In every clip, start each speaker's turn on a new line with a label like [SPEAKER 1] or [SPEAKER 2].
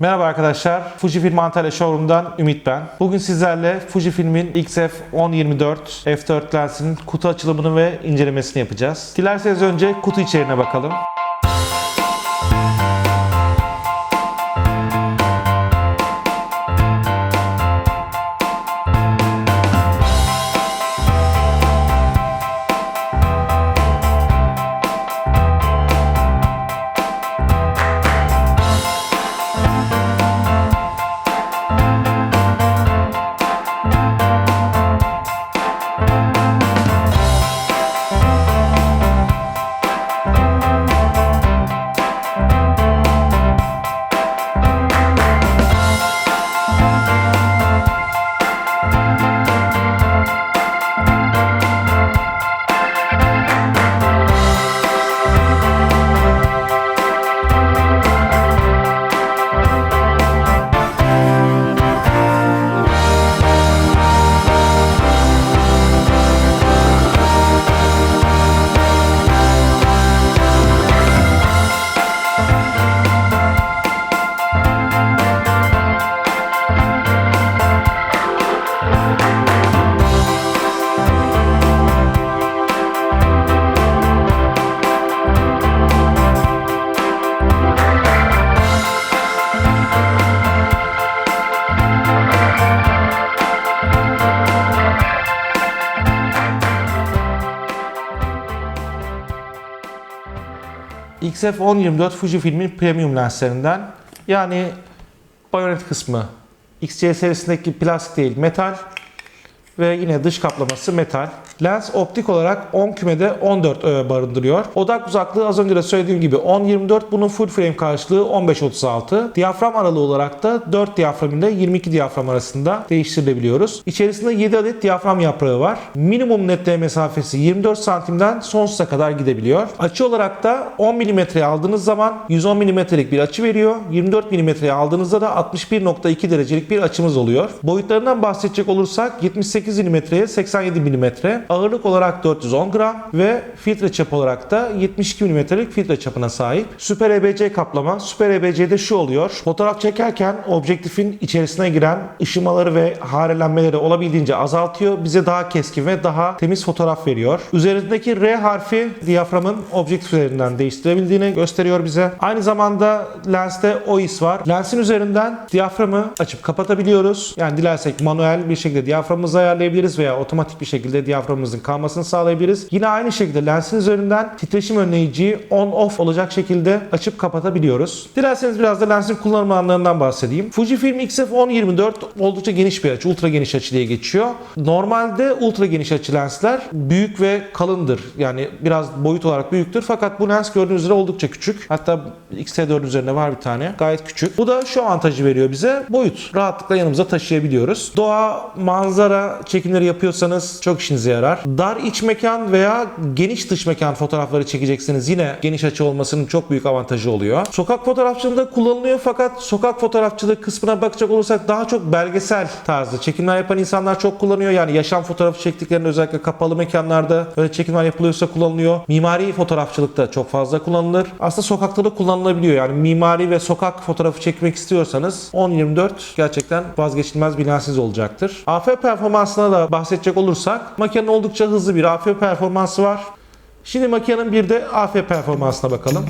[SPEAKER 1] Merhaba arkadaşlar. Fujifilm Antalya Showroom'dan Ümit ben. Bugün sizlerle Fujifilm'in XF1024 f4 lensinin kutu açılımını ve incelemesini yapacağız. Dilerseniz önce kutu içeriğine bakalım. XF1024 Fujifilm'in premium lenslerinden. Yani bayonet kısmı XC serisindeki plastik değil metal ve yine dış kaplaması metal. Lens optik olarak 10 kümede 14 öğe barındırıyor. Odak uzaklığı az önce de söylediğim gibi 10-24 bunun full frame karşılığı 15-36. Diyafram aralığı olarak da 4 diyafram ile 22 diyafram arasında değiştirilebiliyoruz. İçerisinde 7 adet diyafram yaprağı var. Minimum netleme mesafesi 24 santimden sonsuza kadar gidebiliyor. Açı olarak da 10 mm'ye aldığınız zaman 110 mm'lik bir açı veriyor. 24 mm'ye aldığınızda da 61.2 derecelik bir açımız oluyor. Boyutlarından bahsedecek olursak 78 mm'ye 87 mm, ağırlık olarak 410 gram ve filtre çap olarak da 72 mm'lik filtre çapına sahip. Süper EBC kaplama. Süper EBC'de şu oluyor. Fotoğraf çekerken objektifin içerisine giren ışımaları ve harelenmeleri olabildiğince azaltıyor. Bize daha keskin ve daha temiz fotoğraf veriyor. Üzerindeki R harfi diyaframın objektif üzerinden değiştirebildiğini gösteriyor bize. Aynı zamanda lenste OIS var. Lensin üzerinden diyaframı açıp kapatabiliyoruz. Yani dilersek manuel bir şekilde diyaframımızı ayarlayabiliriz veya otomatik bir şekilde diyaframımızın kalmasını sağlayabiliriz. Yine aynı şekilde lensin üzerinden titreşim önleyiciyi on-off olacak şekilde açıp kapatabiliyoruz. Dilerseniz biraz da lensin kullanım alanlarından bahsedeyim. Fujifilm X-F1024 oldukça geniş bir açı, ultra geniş açı diye geçiyor. Normalde ultra geniş açı lensler büyük ve kalındır. Yani biraz boyut olarak büyüktür. Fakat bu lens gördüğünüz üzere oldukça küçük. Hatta X-T4 üzerinde var bir tane. Gayet küçük. Bu da şu avantajı veriyor bize. Boyut. Rahatlıkla yanımıza taşıyabiliyoruz. Doğa, manzara çekimleri yapıyorsanız çok işinize yarar. Dar iç mekan veya geniş dış mekan fotoğrafları çekeceksiniz. Yine geniş açı olmasının çok büyük avantajı oluyor. Sokak fotoğrafçılığında kullanılıyor fakat sokak fotoğrafçılığı kısmına bakacak olursak daha çok belgesel tarzı çekimler yapan insanlar çok kullanıyor. Yani yaşam fotoğrafı çektiklerinde özellikle kapalı mekanlarda böyle çekimler yapılıyorsa kullanılıyor. Mimari fotoğrafçılıkta çok fazla kullanılır. Aslında sokakta da kullanılabiliyor. Yani mimari ve sokak fotoğrafı çekmek istiyorsanız 10-24 gerçekten vazgeçilmez bir lensiniz olacaktır. AF performansına da bahsedecek olursak makinenin oldukça hızlı bir AF performansı var. Şimdi makinenin bir de AF performansına bakalım.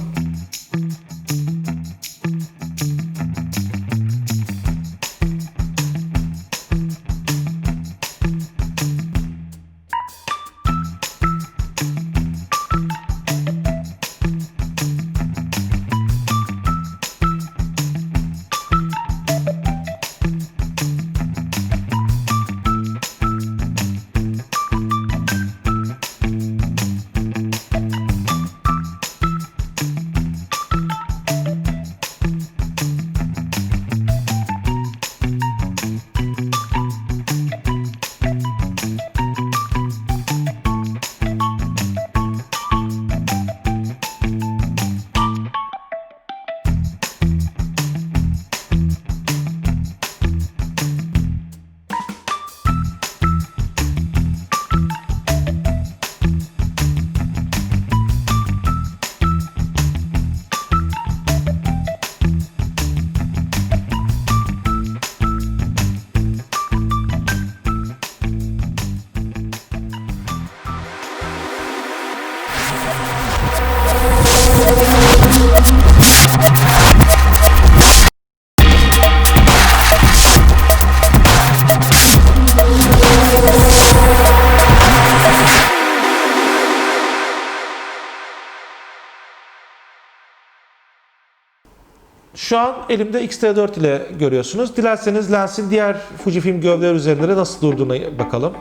[SPEAKER 1] Şu an elimde X-T4 ile görüyorsunuz. Dilerseniz lensin diğer Fujifilm gövdeler üzerinde de nasıl durduğuna bakalım.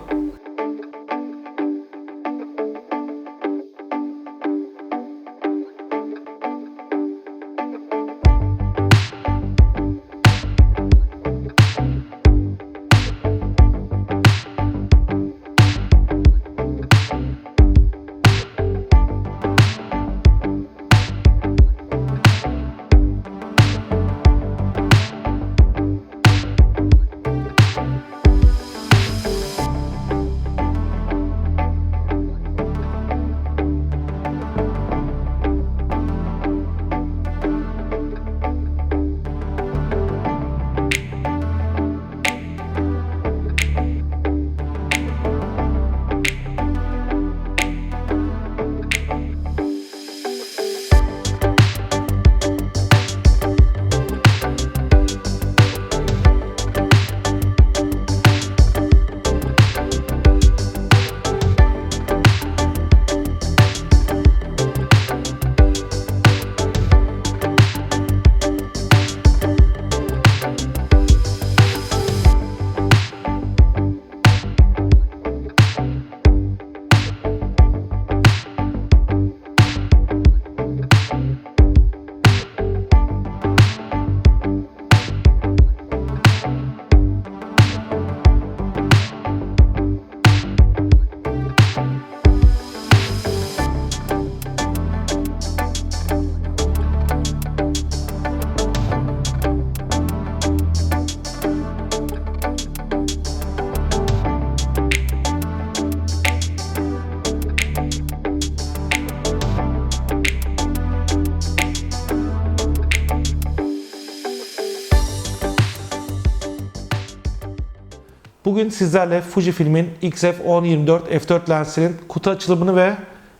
[SPEAKER 1] Bugün sizlerle Fujifilm'in XF1024 f4 lensinin kutu açılımını ve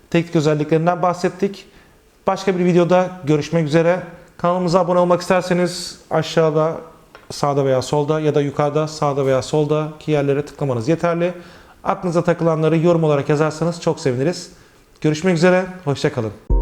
[SPEAKER 1] teknik özelliklerinden bahsettik. Başka bir videoda görüşmek üzere. Kanalımıza abone olmak isterseniz aşağıda sağda veya solda ya da yukarıda sağda veya soldaki yerlere tıklamanız yeterli. Aklınıza takılanları yorum olarak yazarsanız çok seviniriz. Görüşmek üzere, hoşçakalın.